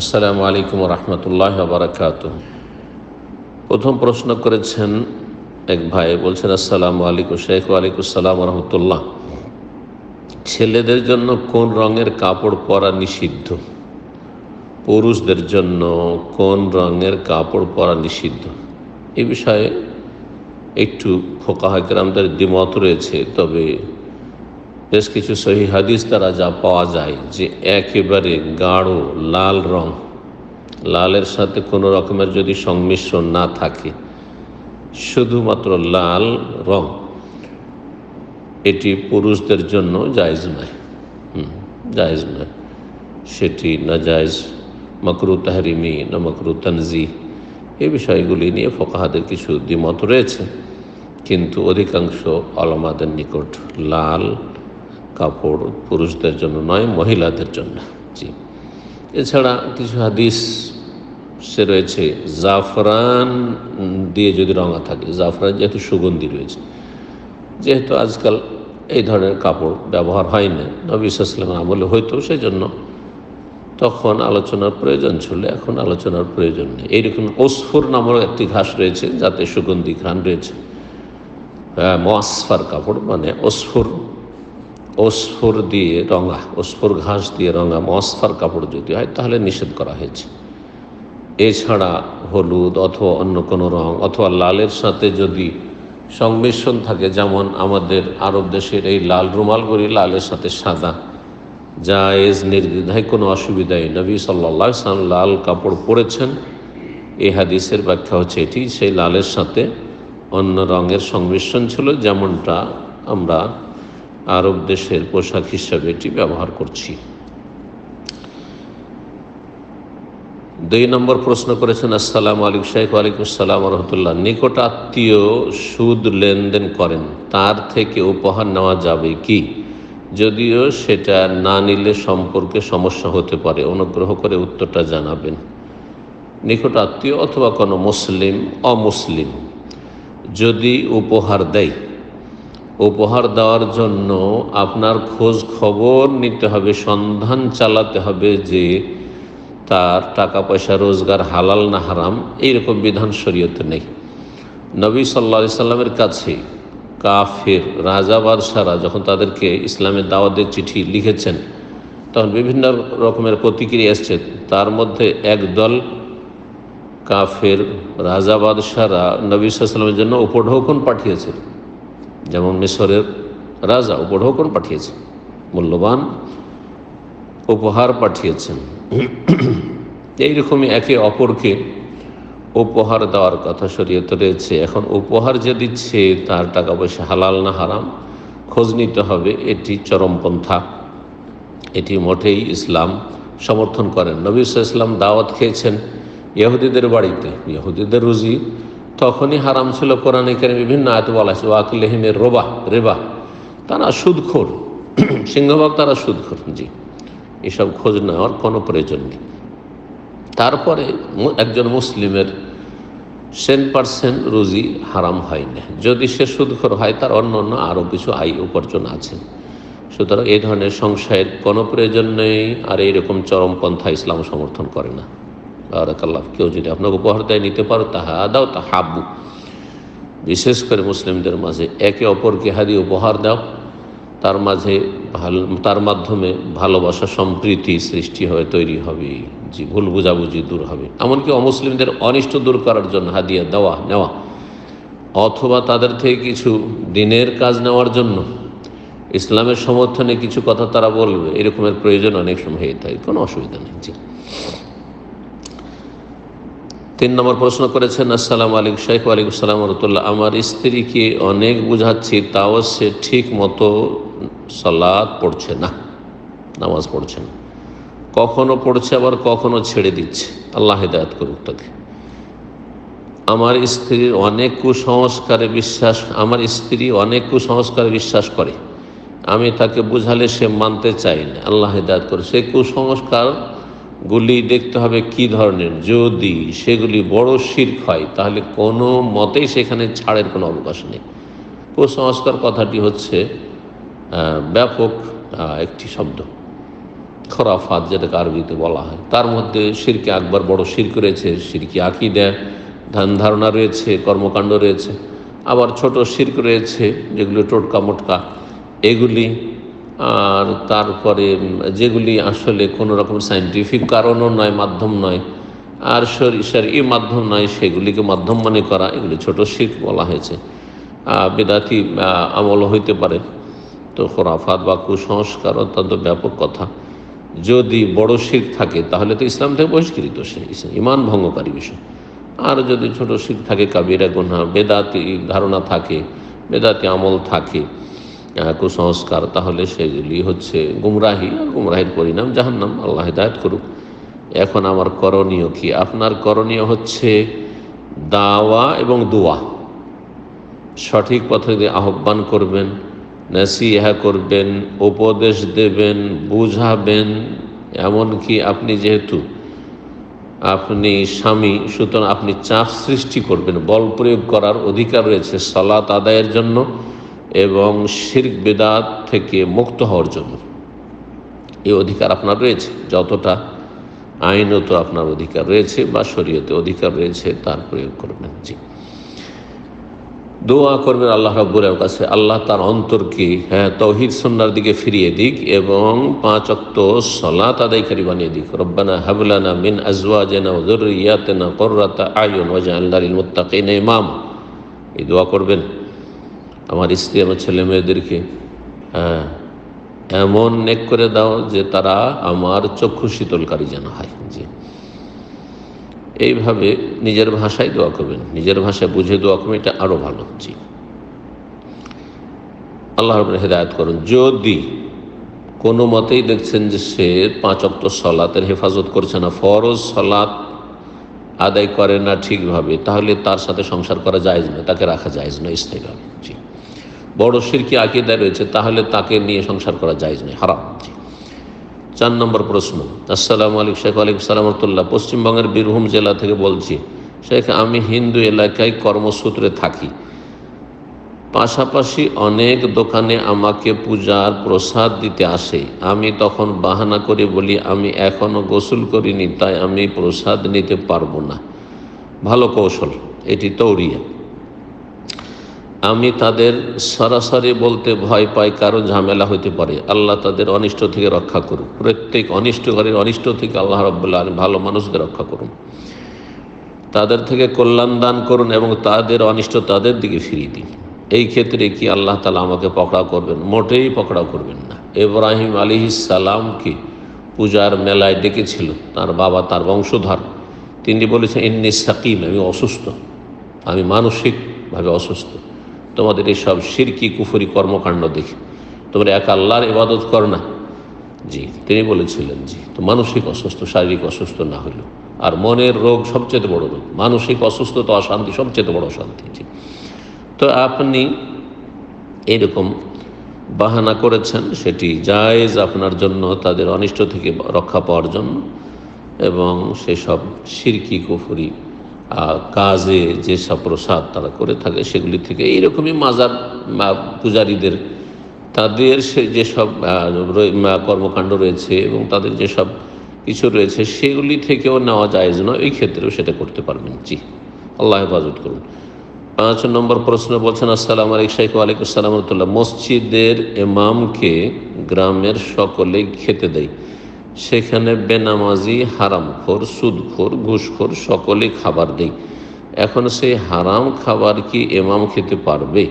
আসসালামু আলাইকুম রহমতুল্লাহ বারাকাত প্রথম প্রশ্ন করেছেন এক ভাই, বলছেন, আসসালামু আলাইকুম শেখ, ওয়ালাইকুম আসসালাম রহমতুল্লাহ ছেলেদের জন্য কোন রঙের কাপড় পরা নিষিদ্ধ? পুরুষদের জন্য কোন রঙের কাপড় পরা নিষিদ্ধ? এ বিষয়ে একটু ফোকাহাকরামদের দ্বিমত রয়েছে, তবে বেশ কিছু সহি হাদিস দ্বারা যা পাওয়া যায় যে একেবারে গাঢ়, লাল রং। লালের সাথে কোনো রকমের যদি সংমিশ্রণ না থাকে, শুধুমাত্র লাল রং, এটি পুরুষদের জন্য জায়জ নয়। জায়জ নয়। সেটি না জায়জ মকরু তাহরিমি না মকরু তানজি, এই বিষয়গুলি নিয়ে ফোকাহাদের কিছু দ্বিমত রয়েছে। কিন্তু অধিকাংশ আলমাদের নিকট লাল কাপড় পুরুষদের জন্য নয়, মহিলাদের জন্য। জি। এছাড়া কিছু হাদিস সে রয়েছে, জাফরান দিয়ে যদি রঙা থাকে, জাফরান যেহেতু সুগন্ধি রয়েছে। যেহেতু আজকাল এই ধরনের কাপড় ব্যবহার হয় না, নবী আমলে হয়তো সেই জন্য তখন আলোচনার প্রয়োজন ছিল, এখন আলোচনার প্রয়োজন নেই। এইরকম ওসফুর নামক একটি ঘাস রয়েছে, যাতে সুগন্ধি ঘ্রাণ রয়েছে। মোয়াসফার কাপড় মানে ওসফুর ওসফর দিয়ে রঙা, ওসফর ঘাস দিয়ে রঙা মসফার কাপড় যদি হয়, তাহলে নিষেধ করা হয়েছে। এছাড়া হলুদ অথবা অন্য কোনো রং অথবা লালের সাথে যদি সংমিশ্রণ থাকে, যেমন আমাদের আরব দেশের এই লাল রুমালগুলি লালের সাথে সাদা, জায়েজ, নির্দ্বিধায় কোনো অসুবিধাই নবী সাল্লা সাল্লাম লাল কাপড় পরেছেন। এই হাদিসের ব্যাখ্যা হচ্ছে এটি, সেই লালের সাথে অন্য রঙের সংমিশ্রণ ছিল, যেমনটা আমরা আরব দেশের পোশাক হিসাবে এটি ব্যবহার করছি। দুই নম্বর প্রশ্ন করেছেন, আসসালাম আলিক শাহ আলিকুম সালাম রহমতুল্লাহ। নিকট আত্মীয় সুদ লেনদেন করেন, তার থেকে উপহার নেওয়া যাবে কি? যদিও সেটা না নিলে সম্পর্কে সমস্যা হতে পারে। অনুগ্রহ করে উত্তরটা জানাবেন। নিকট আত্মীয় অথবা কোনো মুসলিম, অমুসলিম যদি উপহার দেয় উপহার দেওয়ার জন্য আপনার খোঁজ খবর নিতে হবে, সন্ধান চালাতে হবে যে তার টাকা পয়সা রোজগার হালাল না হারাম, এইরকম বিধান শরীয়তে নেই। নবী সাল্লা সাল্লামের কাছে কাফের, রাজা বাদশারা যখন তাদেরকে ইসলামের দাওয়াতের চিঠি লিখেছেন, তখন বিভিন্ন রকমের প্রতিক্রিয়া এসছে। তার মধ্যে একদল কাফের, রাজা বাদশারা নবী সাল্লামের জন্য উপঢৌকন পাঠিয়েছিল যেমন মিশরের রাজা উপঢৌকন পাঠিয়েছেন, মূল্যবান উপহার পাঠিয়েছেন। এইরকমই একে অপরকে উপহার দেওয়ার কথা শরীয়তে রয়েছে। এখন উপহার যে দিচ্ছে, তার টাকা পয়সা হালাল না হারাম, খোঁজ নিতে হবে, এটি চরমপন্থা। এটি মোটেই ইসলাম সমর্থন করেন। নবী ইসলাম দাওয়াত খেয়েছেন ইহুদিদের বাড়িতে। ইহুদিদের রুজি তখনই হারাম ছিল কোরআন এখানে বিভিন্ন আয়ত বলা আছে ওয়াকিলহিমের রোবা রেবা। তারা সুদখোর, সিংহভাগ তারা সুদখোর, জি। এসব খোঁজ নেওয়ার কোনো প্রয়োজন নেই। তারপরে একজন মুসলিমের সেন পার্সেন্ট রুজি হারাম হয় না। যদি সে সুদখোর হয়, তার অন্য অন্য আরও কিছু আয় উপার্জন আছে। সুতরাং এই ধরনের সংশয়ের কোনো প্রয়োজন নেই, আর এইরকম চরমপন্থা ইসলাম সমর্থন করে না। বারাকাল্লাহ। কেউ যদি আপনাকে উপহার দেয়, নিতে পারো, তাহা দাও তা হাব্বু বিশেষ করে মুসলিমদের মাঝে একে অপরকে হাদি উপহার দাও। তার মাঝে ভালো, তার মাধ্যমে ভালোবাসা সম্প্রীতি সৃষ্টি হবে তৈরি হবে, জি, ভুল বুঝাবুঝি দূর হবে। এমনকি অমুসলিমদের অনিষ্ট দূর করার জন্য হাদিয়া দেওয়া, নেওয়া। অথবা তাদের থেকে কিছু দিনের কাজ নেওয়ার জন্য ইসলামের সমর্থনে কিছু কথা তারা বলবে, এরকমের প্রয়োজন অনেক সময় হয়ে থাকে, কোনো অসুবিধা নেই, জি। তিন নম্বর প্রশ্ন করেছেন, আসসালাম আলিক শেখ আলিক সালাম রতুল্লাহ আমার স্ত্রীকে অনেক বুঝাচ্ছি, তাও সে ঠিক মতো সালাদ পড়ছে না, নামাজ পড়ছে না। কখনো পড়ছে, আবার কখনো ছেড়ে দিচ্ছে। আল্লাহ হেদায়ত করুক তাকে। আমার স্ত্রীর অনেক কুসংস্কারে বিশ্বাস, আমার স্ত্রী অনেক কুসংস্কারে বিশ্বাস করে। আমি তাকে বুঝালে সে মানতে চাই না। আল্লাহ হেদায়ত করে সে কুসংস্কার গুলি দেখতে হবে কি ধরনের? যদি সেগুলি বড় শির্ক হয়, তাহলে কোনো মতেই সেখানে ছাড়ের কোনো অবকাশ নেই। কুসংস্কার কথাটি হচ্ছে ব্যাপক একটি শব্দ। খরাফাত, যেটাকে আরবিতে বলা হয়। তার মধ্যে শিরকে আকবর বড় শির্ক রয়েছে সিরকি আকিদা, ধ্যান ধারণা রয়েছে, কর্মকাণ্ড রয়েছে। আবার ছোট শির্ক রয়েছে, যেগুলি টোটকা মোটকা। এগুলি আর তারপরে যেগুলি আসলে কোনো রকম সাইন্টিফিক কারণও নয়, মাধ্যম নয়, আর এই মাধ্যম নয়, সেগুলিকে মাধ্যম মনে করা, এগুলি ছোট শিখ বলা হয়েছে। বেদাতি আমল হইতে পারে। তো খোরাফাত বা কুসংস্কার অত্যন্ত ব্যাপক কথা। যদি বড় শিখ থাকে, তাহলে তো ইসলাম থেকে বহিষ্কৃত সে ইমান ভঙ্গকারী বিষয়। আর যদি ছোট শিখ থাকে, কাবিরা গুনা বেদাতি ধারণা থাকে, বেদাতি আমল থাকে কুসংস্কার, তাহলে সেগুলি হচ্ছে গুমরাহি আর গুমরাহির পরিণাম জাহান্নাম, আল্লাহ হিদায়ত করুক। এখন আমার করণীয় কি? আপনার করণীয় হচ্ছে দাওয়া এবং দোয়া। সঠিক পথে আহ্বান করবেন, নাসিহা করবেন, উপদেশ দেবেন, বুঝাবেন, এমনকি আপনি যেহেতু আপনি স্বামী, সুতরাং আপনি চাপ সৃষ্টি করবেন, বল প্রয়োগ করার অধিকার রয়েছে, সলাত আদায়ের জন্য এবং শির্ক, বেদাত থেকে মুক্ত হওয়ার জন্য। এই অধিকার আপনার রয়েছে। যতটা আইনত আপনার অধিকার রয়েছে বা শরীয়তে অধিকার রয়েছে, তার প্রয়োগ করবেন। জি। দোয়া করবেন আল্লাহ রব্বুরের কাছে। আল্লাহ তার অন্তরকে হ্যাঁ তৌহিদ সন্ন্যার দিকে ফিরিয়ে দিক এবং পাঁচ অক্ত সলাত আদায়কারী বানিয়ে দিক। রব্বানা হাবলানা মিন আজওয়াজেনা জরুরিয়াতেনা কররাতা আয়ন ওয়াজা আল্লাহ মুত্তাকিন ইমাম। এই দোয়া করবেন। আমার স্ত্রী আমার ছেলে মেয়েদেরকে হ্যাঁ এমন নেক করে দাও যে তারা আমার চক্ষু শীতলকারী যেন হয়। জি। এইভাবে নিজের ভাষায় দোয়া করবেন। নিজের ভাষায় বুঝে দোয়া করবেন, এটা আরও ভালো। জি। আল্লাহ হেদায়ত করুন। যদি কোনো মতেই দেখছেন যে সে পাঁচ অক্ট সলাতের হেফাজত করছে না, ফরজ সলাত আদায় করে না ঠিকভাবে, তাহলে তার সাথে সংসার করা যায় না তাকে রাখা যায় না স্থায়ীভাবে। জি। বড় সিরকি আকিদায় রয়েছে, তাহলে তাকে নিয়ে সংসার করা যায় না হারাম। চার নম্বর প্রশ্ন, আসসালামু আলাইকুম শেখ আলিক সালামতুল্লাহ পশ্চিমবঙ্গের বীরভূম জেলা থেকে বলছি, শেখ আমি হিন্দু এলাকায় কর্মসূত্রে থাকি। পাশাপাশি অনেক দোকানে আমাকে পূজার প্রসাদ দিতে আসে। আমি তখন বাহানা করে বলি, আমি এখনও গোসল করিনি, তাই আমি প্রসাদ নিতে পারব না। ভালো কৌশল, এটি তৌরিয়া। আমি তাদের সরাসরি বলতে ভয় পাই কারণ ঝামেলা হতে পারে। আল্লাহ তাদের অনিষ্ট থেকে রক্ষা করুন প্রত্যেক অনিষ্টকারীর অনিষ্ট থেকে আল্লাহ রব্বুল্লাহ ভালো মানুষকে রক্ষা করুন। তাদের থেকে কল্যাণ দান করুন এবং তাদের অনিষ্ট তাদের দিকে ফিরিয়ে দিন। এই ক্ষেত্রে কি আল্লাহ তালা আমাকে পকড়া করবেন? মোটেই পকড়া করবেন না। এব্রাহিম আলী সালামকে পূজার মেলায় ডেকেছিল, তার বাবা তার বংশধর। তিনি বলেছেন, ইন্নি সাকিম, আমি অসুস্থ। আমি মানসিকভাবে অসুস্থ। তোমাদের এইসব সিরকি, কুফুরি কর্মকাণ্ড দেখে। তোমরা এক আল্লাহর ইবাদত কর না। জি, তিনি বলেছিলেন, জি, তো মানসিক অসুস্থ, শারীরিক অসুস্থ না হইল আর মনের রোগ সবচেয়ে বড় রোগ। মানসিক অসুস্থতা, অশান্তি সবচেয়ে বড় অশান্তি, জি। তো আপনি এরকম বাহানা করেছেন, সেটি জায়েজ আপনার জন্য, তাদের অনিষ্ট থেকে রক্ষা পাওয়ার জন্য। এবং সেসব সিরকি, কুফুরি কাজে যেসব প্রসাদ তারা করে থাকে, সেগুলি থেকে এইরকমই মাজার পূজারীদের, তাদের সে যেসব কর্মকাণ্ড রয়েছে এবং তাদের যেসব কিছু রয়েছে, সেগুলি থেকেও নেওয়া যায় যেন এই ক্ষেত্রেও সেটা করতে পারবেন। জি, আল্লাহ হেফাজত করুন। পাঁচ নম্বর প্রশ্ন বলছেন, আসসালাম আলিক শাইক আলিক আসসালামতুল্লাহ মসজিদের এমামকে গ্রামের সকলেই খেতে দেয়। সেখানে বেনামাজি, হারামখোর, সুদখোর, ঘুষখোর সকলেই খাবার দেয়। এখন সেই হারাম খাবার কি এমাম খেতে পারবে?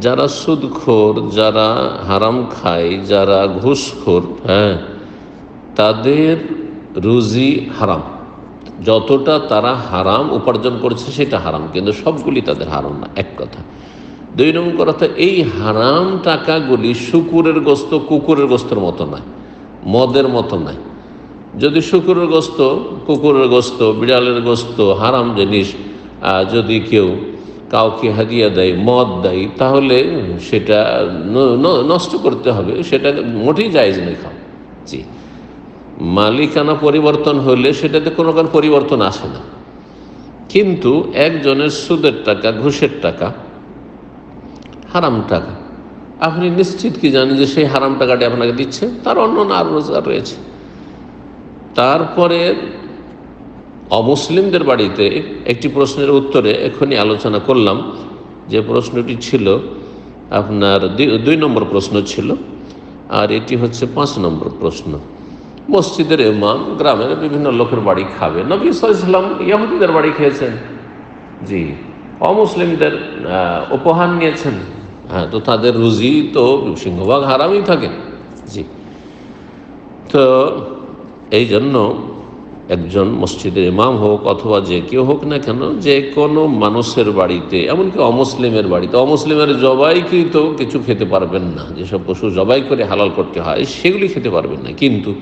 যারা সুদখোর, যারা হারাম খায়, যারা ঘুষখোর হ্যাঁ তাদের রুজি হারাম। যতটা তারা হারাম উপার্জন করছে সেটা হারাম, কিন্তু সবগুলি তাদের হারাম না, এক কথা। দুই নম্বর কথা, এই হারাম টাকাগুলি শুকুরের গোস্ত কুকুরের গোস্তর মতো নয়। মদের মতো নয় যদি শুকুরের গোস্ত, কুকুরের গোস্ত, বিড়ালের গোস্ত, হারাম জিনিস যদি কেউ কাউকে হাদিয়া দেয়, মদ দেয়, তাহলে সেটা নষ্ট করতে হবে। সেটা মোটেই জায়জ নেই খাও জি। মালিকানা পরিবর্তন হলে সেটাতে কোনো কারণ পরিবর্তন আসে না। কিন্তু একজনের সুদের টাকা, ঘুষের টাকা, হারাম টাকা আপনি নিশ্চিত কি জানেন যে সেই হারাম টাকাটি আপনাকে দিচ্ছে? তার অন্য আর রোজগার রয়েছে। তারপরে অমুসলিমদের বাড়িতে একটি প্রশ্নের উত্তরে এখনই আলোচনা করলাম। যে প্রশ্নটি ছিল, আপনার দুই- দুই নম্বর প্রশ্ন ছিল, আর এটি হচ্ছে পাঁচ নম্বর প্রশ্ন। মসজিদের ইমাম গ্রামের বিভিন্ন লোকের বাড়ি খাবে। নবী সাল্লাম ইয়াহুদিদের বাড়ি খেয়েছেন। জি, অমুসলিমদের উপহার নিয়েছেন। হ্যাঁ তো তাদের রুজি তো সিংহভাগ হারামই থাকে। জি। তো এই জন্য একজন মসজিদের ইমাম হোক অথবা যে কেউ হোক না কেন, যে কোনো মানুষের বাড়িতে, এমনকি অমুসলিমের বাড়িতে, অমুসলিমের জবাইকৃত কিছু খেতে পারবেন না। যেসব পশু জবাই করে হালাল করতে হয়, সেগুলি খেতে পারবেন না। কিন্তু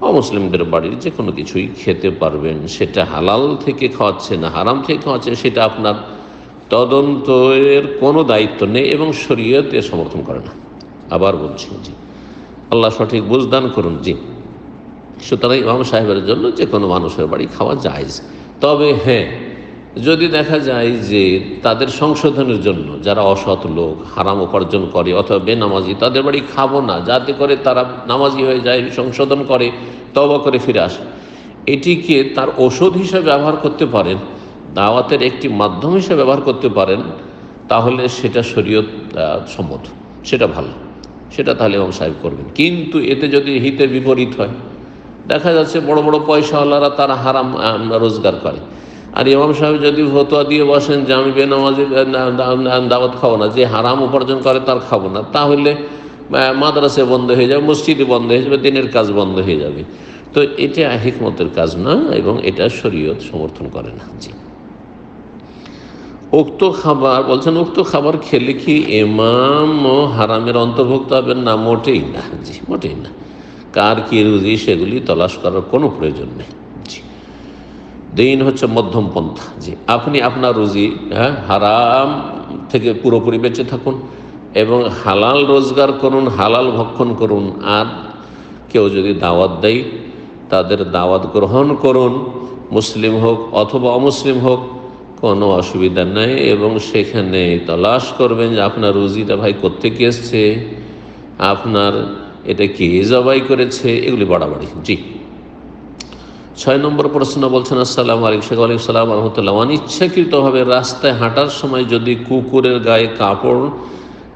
অমুসলিমদের বাড়ির যে কোনো কিছুই খেতে পারবেন। সেটা হালাল থেকে খাওয়াচ্ছে না, হারাম থেকে খাওয়াচ্ছে সেটা আপনার তদন্তের কোনো দায়িত্ব নেই এবং শরীয়তে সমর্থন করে না। আবার বলছি, জি। আল্লাহ সঠিক বুঝদান করুন, জি। সুতরাং ইমাম সাহেবের জন্য যে কোনো মানুষের বাড়ি খাওয়া যায় তবে হ্যাঁ যদি দেখা যায় যে তাদের সংশোধনের জন্য যারা অসৎ লোক, হারাম উপার্জন করে অথবা বেনামাজি, তাদের বাড়ি খাব না, যাতে করে তারা নামাজি হয়ে যায়, সংশোধন করে তবা করে ফিরে আসে। এটিকে তার ওষুধ হিসেবে ব্যবহার করতে পারেন। দাওয়াতের একটি মাধ্যম হিসেবে ব্যবহার করতে পারেন, তাহলে সেটা শরীয়ত সম্মত। সেটা ভালো। সেটা তাহলে ইমাম সাহেব করবেন। কিন্তু এতে যদি হিতে বিপরীত হয়, দেখা যাচ্ছে বড় বড় পয়সাওয়ালারা তারা হারাম রোজগার করে। আর ইমাম সাহেব যদি ফতোয়া দিয়ে বসেন যে আমি বেনামাজি দাওয়াত খাব না, যে হারাম উপার্জন করে তার খাব না, তাহলে মাদ্রাসে বন্ধ হয়ে যাবে, মসজিদে বন্ধ হয়ে যাবে, দিনের কাজ বন্ধ হয়ে যাবে। তো এটা হিকমতের কাজ না, এবং এটা শরীয়ত সমর্থন করে না। জি। উক্ত খাবার, বলছেন উক্ত খাবার খেলে কি এমাম ও হারামের অন্তর্ভুক্ত হবেন? না, মোটেই না। জি, মোটেই না। কার কি রুজি সেগুলি তলাশ করার কোনো প্রয়োজন নেই। জি। দিন হচ্ছে মধ্যম পন্থা। জি, আপনি আপনার রুজি হ্যাঁ হারাম থেকে পুরোপুরি বেঁচে থাকুন এবং হালাল রোজগার করুন, হালাল ভক্ষণ করুন। আর কেউ যদি দাওয়াত দেয়, তাদের দাওয়াত গ্রহণ করুন, মুসলিম হোক অথবা অমুসলিম হোক কোনো অসুবিধা নেই এবং সেখানে তলাশ করবেন যে আপনার রুজিটা ভাই কোথেকে এসছে? আপনার এটা কে জবাই করেছে? এগুলি বাড়াবাড়ি। জি। ছয় নম্বর প্রশ্ন বলছেন, আসসালাম আলাইকুম শেখ আলাইকুম সালাম রহমতুল্লাহ অনিচ্ছাকৃতভাবে রাস্তায় হাঁটার সময় যদি কুকুরের গায়ে কাপড়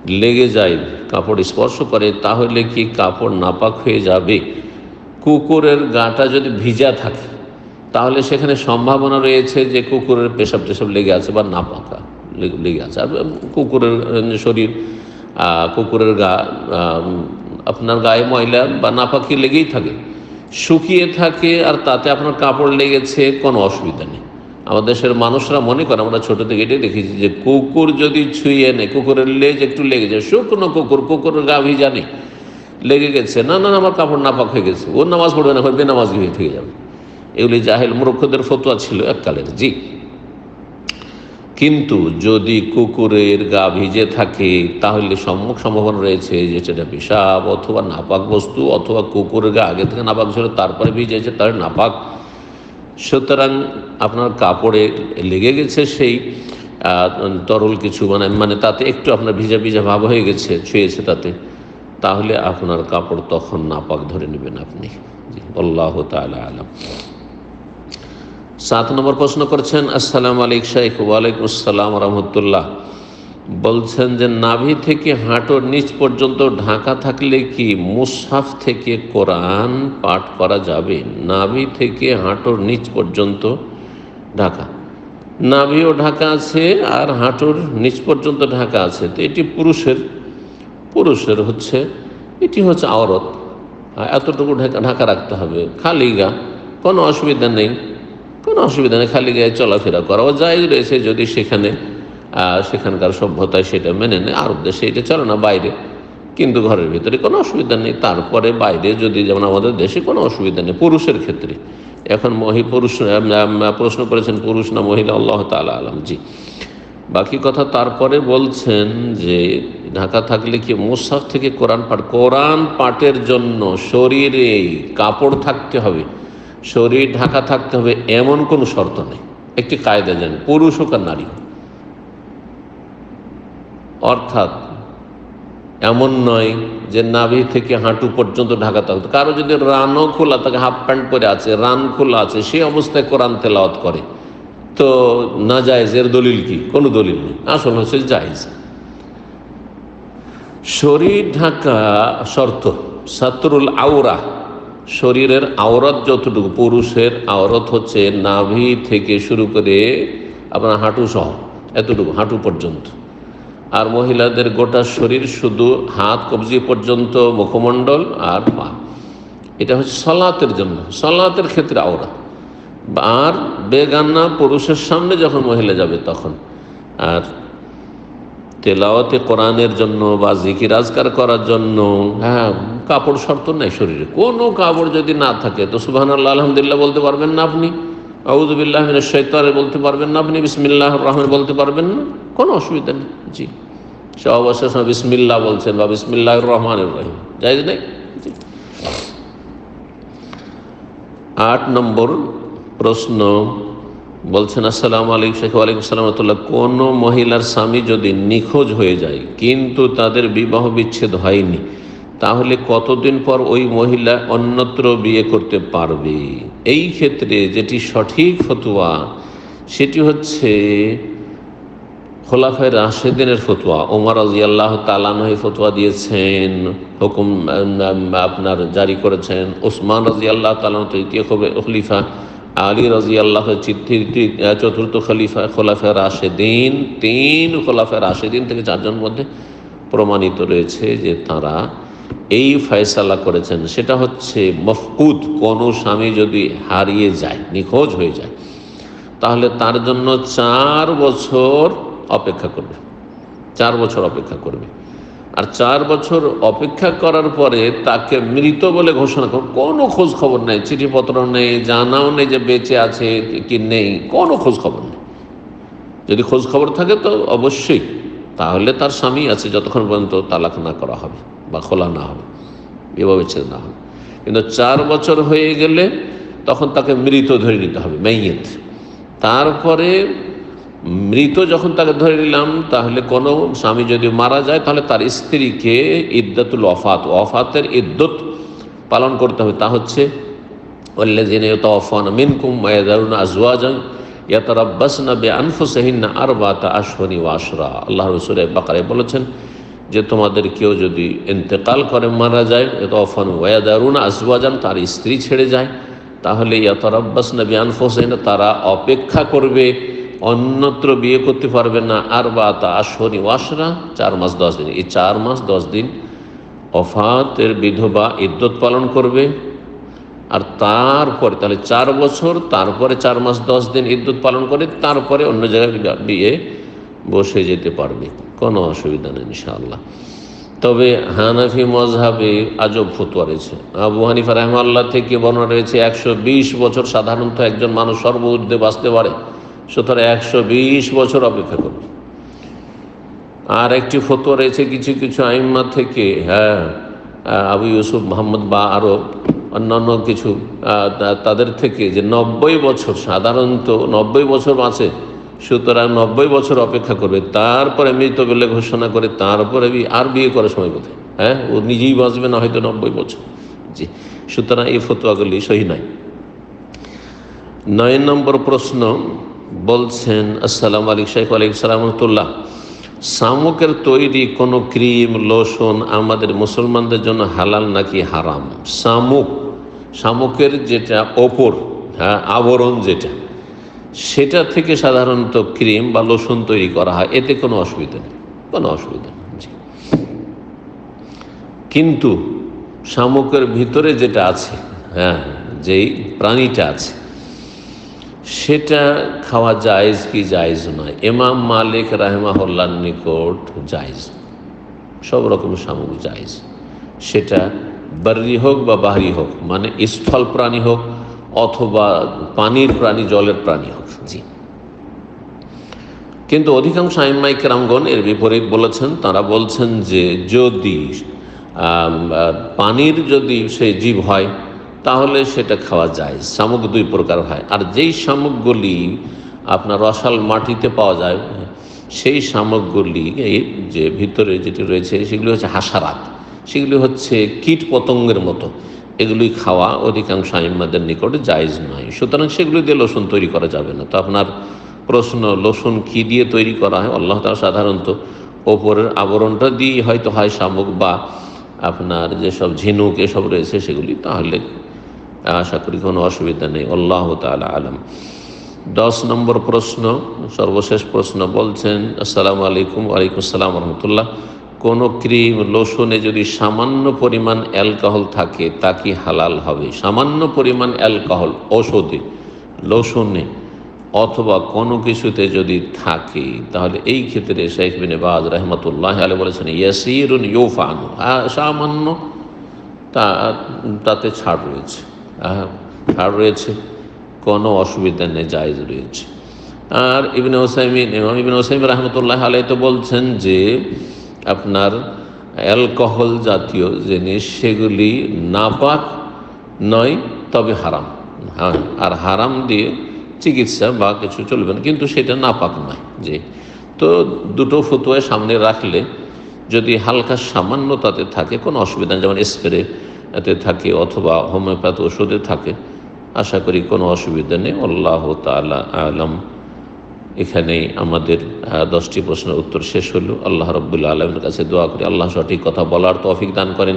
লেগে যায়, কাপড় স্পর্শ করে, তাহলে কি কাপড় নাপাক হয়ে যাবে? কুকুরের গাটা যদি ভিজা থাকে তাহলে সেখানে সম্ভাবনা রয়েছে যে কুকুরের পেশাব টেশাব লেগে আছে বা না পাকা লেগে আছে। আর কুকুরের শরীর কুকুরের গা আপনার গায়ে ময়লা বা নাপাকি লেগেই থাকে। শুকিয়ে থাকে আর তাতে আপনার কাপড় লেগেছে, কোনো অসুবিধা নেই। আমাদের দেশের মানুষরা মনে করে, আমরা ছোটো থেকে এটাই দেখেছি যে কুকুর যদি ছুঁয়ে নেয়, কুকুরের লেজ একটু লেগে যায়, শুকনো কুকুর, কুকুরের গা ভিজা নেই, লেগে গেছে, না না আমার কাপড় নাপাক হয়ে গেছে ওর নামাজ পড়বে না হবে নামাজ হয়ে থেকে যাবে। এগুলি জাহেল মূর্খদের ফতোয়া ছিল এককালের জি। কিন্তু যদি কুকুরের গা ভিজে থাকে, তাহলে সম্মুখ সম্ভাবনা রয়েছে যে সেটা পেশাব অথবা নাপাক বস্তু অথবা কুকুরের গা আগে থেকে নাপাক ছিল, তারপরে ভিজেছে তাহলে নাপাক। সুতরাং আপনার কাপড়ে লেগে গেছে সেই তরল কিছু মানে মানে তাতে একটু আপনার ভিজা ভিজা ভাব হয়ে গেছে, ছুঁয়েছে তাতে, তাহলে আপনার কাপড় তখন নাপাক ধরে নেবেন আপনি আল্লাহ তালা আলম। সাত নম্বর প্রশ্ন করছেন, আসসালাম আলিক শাইখ, ওয়ালাইকুম আসসালাম রহমতুল্লাহ। বলছেন যে, নাভি থেকে হাঁটুর নিচ পর্যন্ত ঢাকা থাকলে কি মুসাফ থেকে কোরআন পাঠ করা যাবে? নাভি থেকে হাঁটুর নিচ পর্যন্ত ঢাকা। নাভিও ঢাকা আছে আর হাঁটুর নিচ পর্যন্ত ঢাকা আছে। তো এটি পুরুষের পুরুষের হচ্ছে, এটি হচ্ছে আওরত। এতটুকু ঢাকা ঢাকা রাখতে হবে। খালি গা, কোনো অসুবিধা নেই। কোনো অসুবিধা নেই, খালি গায়ে চলাফেরা করাও যায় রয়েছে, যদি সেখানে সেখানকার সভ্যতায় সেটা মেনে নেয় আরব দেশে এটা চলে না বাইরে। কিন্তু ঘরের ভিতরে কোনো অসুবিধা নেই। তারপরে বাইরে যদি, যেমন আমাদের দেশে কোনো অসুবিধা নেই, পুরুষের ক্ষেত্রে। এখন মহি, পুরুষ প্রশ্ন করেছেন, পুরুষ না মহিলা? আল্লাহ তালা আলম, জি। বাকি কথা তারপরে বলছেন যে, ঢাকা থাকলে কি মুসাফ থেকে কোরআন পাঠ? কোরআন পাঠের জন্য শরীরে কাপড় থাকতে হবে। শরীর ঢাকা থাকতে হবে এমন কোনো শর্ত নেই। একটি কায়দা জানেন পুরুষ হোক আর নারী অর্থাৎ এমন নয় যে নাভি থেকে হাঁটু পর্যন্ত ঢাকা থাকতো কারও যদি রানও খোলা থাকে, হাফ প্যান্ট পরে আছে, রান খোলা আছে সেই অবস্থায় কোরআন তেলাওয়াত করে, তো না জায়েজ এর দলিল কি? কোনো দলিল নেই। আসল হচ্ছে জায়েজ। শরীর ঢাকা শর্ত, সাতরুল আওরা শরীরের আওরাত যতটুকু, পুরুষের আওরত হচ্ছে নাভি থেকে শুরু করে আপনার হাঁটু সহ, এতটুকু, হাঁটু পর্যন্ত। আর মহিলাদের গোটা শরীর শুধু হাত, কবজি পর্যন্ত, মুখমণ্ডল আর পা। এটা হচ্ছে সলাতের জন্য, সলাতের ক্ষেত্রে আওরা আর বেগানা পুরুষের সামনে যখন মহিলা যাবে তখন, আর তেলাওয়াতে কোরআনের জন্য বা জিকির আজকার করার জন্য হ্যাঁ। কাপড় শর্ত নেই শরীরে। কোনো কাপড় যদি না থাকে তো সুবাহান আল্লাহ আলহামদুলিল্লাহ বলতে পারবেন না আপনি। আউদুবিল্লাহ শৈতারে বলতে পারবেন না আপনি বিসমিল্লাহ রহমান বলতে পারবেন না। কোনো অসুবিধা নেই। জি। সে সময় বিসমিল্লাহ বলছেন বা বিসমিল্লাহ রহমান রহিম। যাই নেই? আট নম্বর প্রশ্ন। বলছেন, আসসালাম আলাইকুম শেখ ওয়ালাইকুম সালামতুল্লাহ কোনো মহিলার স্বামী যদি নিখোঁজ হয়ে যায়, কিন্তু তাদের বিবাহ বিচ্ছেদ হয়নি, তাহলে কতদিন পর ওই মহিলা অন্যত্র বিয়ে করতে পারবে? এই ক্ষেত্রে যেটি সঠিক ফতুয়া, সেটি হচ্ছে খোলাফায় রাশেদিনের ফতুয়া। ওমর আল্লাহ তালানহি ফতুয়া দিয়েছেন, হুকুম আপনার জারি করেছেন। ওসমান রাজি আল্লাহ তালান তৃতীয় খলিফা। আলী রাজি আল্লাহ চতুর্থ খলিফা খোলাফা রাশেদিন, তিন খোলাফা রাশেদিন থেকে চারজন মধ্যে প্রমাণিত রয়েছে যে তারা এই ফয়সালা করেছেন। সেটা হচ্ছে মফকুদ, কোনো স্বামী যদি হারিয়ে যায়, নিখোঁজ হয়ে যায়, তাহলে তার জন্য চার বছর অপেক্ষা করবে। চার বছর অপেক্ষা করবে। আর চার বছর অপেক্ষা করার পরে তাকে মৃত বলে ঘোষণা কর কোনো খোঁজ খবর নেই। চিঠিপত্র নেই, জানাও নেই যে বেঁচে আছে কি নেই, কোনো খোঁজ খবর নেই। যদি খোঁজ খবর থাকে তো অবশ্যই। তাহলে তার স্বামী আছে, যতক্ষণ পর্যন্ত তালাক না করা হবে বা খোলা না হবে বিবাহ বিচ্ছেদ না হবে। কিন্তু চার বছর হয়ে গেলে তখন তাকে মৃত ধরে নিতে হবে মেয়েত তারপরে মৃত যখন তাকে ধরে নিলাম, তাহলে কোনো স্বামী যদি মারা যায়, তাহলে তার স্ত্রীকে ইদ্দাতুল অফাত অফাতের ইদ্যত পালন করতে হবে। তা হচ্ছে ইয়াতারাব্বাসনা বে ওয়াশরা আল্লাহ রসুল বাকারে বলেছেন যে, তোমাদের কেউ যদি ইন্তেকাল করে মারা যায় তফান ওয়াদারুন তার স্ত্রী ছেড়ে যায়, তাহলে ইয়াতারাব্বাস নবী আনফুসাহিনা তারা অপেক্ষা করবে অন্যত্র বিয়ে করতে পারবে না। আর বা তা আশনি ওয়াশরা, চার মাস দশ দিন। এই চার মাস দশ দিন অফাতের বিধবা ইদ্যত পালন করবে। আর তারপরে, তাহলে চার বছর, তারপরে চার মাস দশ দিন ইদ্যুৎ পালন করে, তারপরে অন্য জায়গায় বিয়ে বসে যেতে পারবে। কোনো অসুবিধা নেই, ইনশাআল্লাহ। তবে হানাফি মজহাবে আজব ফতুয়া রয়েছে। আবু হানিফা রহমাল্লাহ থেকে বর্ণনা রয়েছে, একশো বিশ বছর সাধারণত একজন মানুষ সর্বউর্ধে বাঁচতে পারে। সুতরাং একশো বিশ বছর অপেক্ষা করবে আর একটি ফতুয়া রয়েছে কিছু কিছু আইম্মা থেকে হ্যাঁ আবু ইউসুফ, মোহাম্মদ বা আরও অন্যান্য কিছু তাদের থেকে যে নব্বই বছর, সাধারণত নব্বই বছর বাঁচে, সুতরাং নব্বই বছর অপেক্ষা করবে, তারপরে মৃত বলে ঘোষণা করে তারপরে আর বিয়ে করার সময় কোথায় হ্যাঁ ও নিজেই বাঁচবে না হয়তো নব্বই বছর। জি, সুতরাং এই ফতোয়াগুলি সহি নয়। নয় নম্বর প্রশ্ন বলছেন, আসসালাম আলিক শাইখ আলিক সালামতুল্লাহ শামুকের তৈরি কোনো ক্রিম, লোশন আমাদের মুসলমানদের জন্য হালাল নাকি হারাম? শামুক, শামুকের যেটা ওপর হ্যাঁ আবরণ যেটা, সেটা থেকে সাধারণত ক্রিম বা লোশন তৈরি করা হয়। এতে কোনো অসুবিধা নেই, কোনো অসুবিধা নেই। কিন্তু শামুকের ভিতরে যেটা আছে হ্যাঁ যেই প্রাণীটা আছে সেটা খাওয়া জায়েজ কি জায়জ নয়। এমাম মালিক রাহেমাহল্লার নিকট জায়েজ। সব রকম শামুক জায়েজ। সেটা বার্রি হোক বা বাহারি হোক মানে স্থল প্রাণী হোক অথবা পানির প্রাণী, জলের প্রাণী হোক। জি। কিন্তু অধিকাংশ আইনমাই রামগণ এর বিপরীত বলেছেন, তারা বলছেন যে যদি পানির যদি সে জীব হয় তাহলে সেটা খাওয়া যায়। শামুক দুই প্রকার হয়। আর যেই শামুকগুলি আপনার রসাল মাটিতে পাওয়া যায়, সেই সামগ্রী যে ভিতরে যেটি রয়েছে, সেগুলি হচ্ছে হাসারাত। সেগুলি হচ্ছে কীট পতঙ্গের মতো। এগুলি খাওয়া অধিকাংশ আইম্মাদের নিকটে জায়জ নয়। সুতরাং সেগুলি দিয়ে লোসন তৈরি করা যাবে না। তো আপনার প্রশ্ন, লোসন কি দিয়ে তৈরি করা হয়? আল্লাহ তালা সাধারণত ওপরের আবরণটা দিয়ে হয়তো হয় শামুক বা আপনার যেসব ঝিনুক এসব রয়েছে সেগুলি, তাহলে আশা করি কোনো অসুবিধা নেই। আল্লাহ তালা আলম। দশ নম্বর প্রশ্ন, সর্বশেষ প্রশ্ন বলছেন, আসসালামু আলাইকুম, ওয়ালাইকুম আসসালাম রহমতুল্লাহ। কোনো ক্রিম, লোশনে যদি সামান্য পরিমাণ অ্যালকোহল থাকে, তা কি হালাল হবে? সামান্য পরিমাণ অ্যালকোহল, ঔষধে, লোশনে অথবা কোনো কিছুতে যদি থাকে, তাহলে এই ক্ষেত্রে শেখ বিন বাজ রহমতুল্লাহ আলী বলেছেন, ইয়াসিরুন ইউফানু। সামান্য তা, তাতে ছাড় রয়েছে। ছাড় রয়েছে, কোনো অসুবিধা নেই, জায়জ রয়েছে। আর ইবিন ওসাইমিন ইমাম ইবিন ওসাইম রহমতুল্লাহ আলাই তো বলছেন যে, আপনার অ্যালকোহল জাতীয় জিনিস, সেগুলি নাপাক নয়, তবে হারাম। হ্যাঁ আর হারাম দিয়ে চিকিৎসা বা কিছু চলবে না, কিন্তু সেটা নাপাক নয় যে। তো দুটো ফতুয়ায় সামনে রাখলে যদি হালকা সামান্য তাতে থাকে, কোনো অসুবিধা যেমন স্প্রে এতে থাকে অথবা হোমিওপ্যাথ ওষুধে থাকে। আশা করি কোনো অসুবিধা নেই। আল্লাহ তালা আলম। এখানেই আমাদের দশটি প্রশ্নের উত্তর শেষ হলো। আল্লাহ রব্বুল্লা আলমের কাছে দোয়া করি। আল্লাহ সঠিক কথা বলার তৌফিক দান করেন।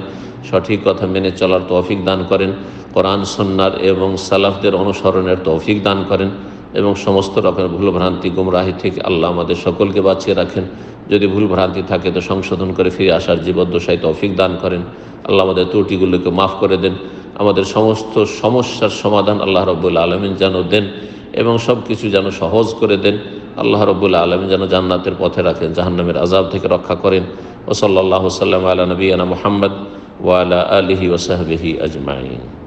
সঠিক কথা মেনে চলার তৌফিক দান করেন। কোরআন সন্ন্যার এবং সালাফদের অনুসরণের তৌফিক দান করেন। এবং সমস্ত রকমের ভুলভ্রান্তি, গুমরাহি থেকে আল্লাহ আমাদের সকলকে বাঁচিয়ে রাখেন। যদি ভুলভ্রান্তি থাকে তো সংশোধন করে ফিরে আসার জীবদ্দশায় তৌফিক দান করেন। আল্লাহ আমাদের ত্রুটিগুলোকে মাফ করে দেন। আমাদের সমস্ত সমস্যার সমাধান আল্লাহ রব্বুল্লা আলমিন যেন দেন এবং সব কিছু যেন সহজ করে দেন। আল্লাহ রবুল্লা আলম যেন জান্নাতের পথে রাখেন, জাহান্নামের আজাব থেকে রক্ষা করেন। ও সাল্লাহ সাল্লাম আলা নবীনা মোহাম্মদ ওয়ালা আলহি ওসাহবিহি আজমাইন।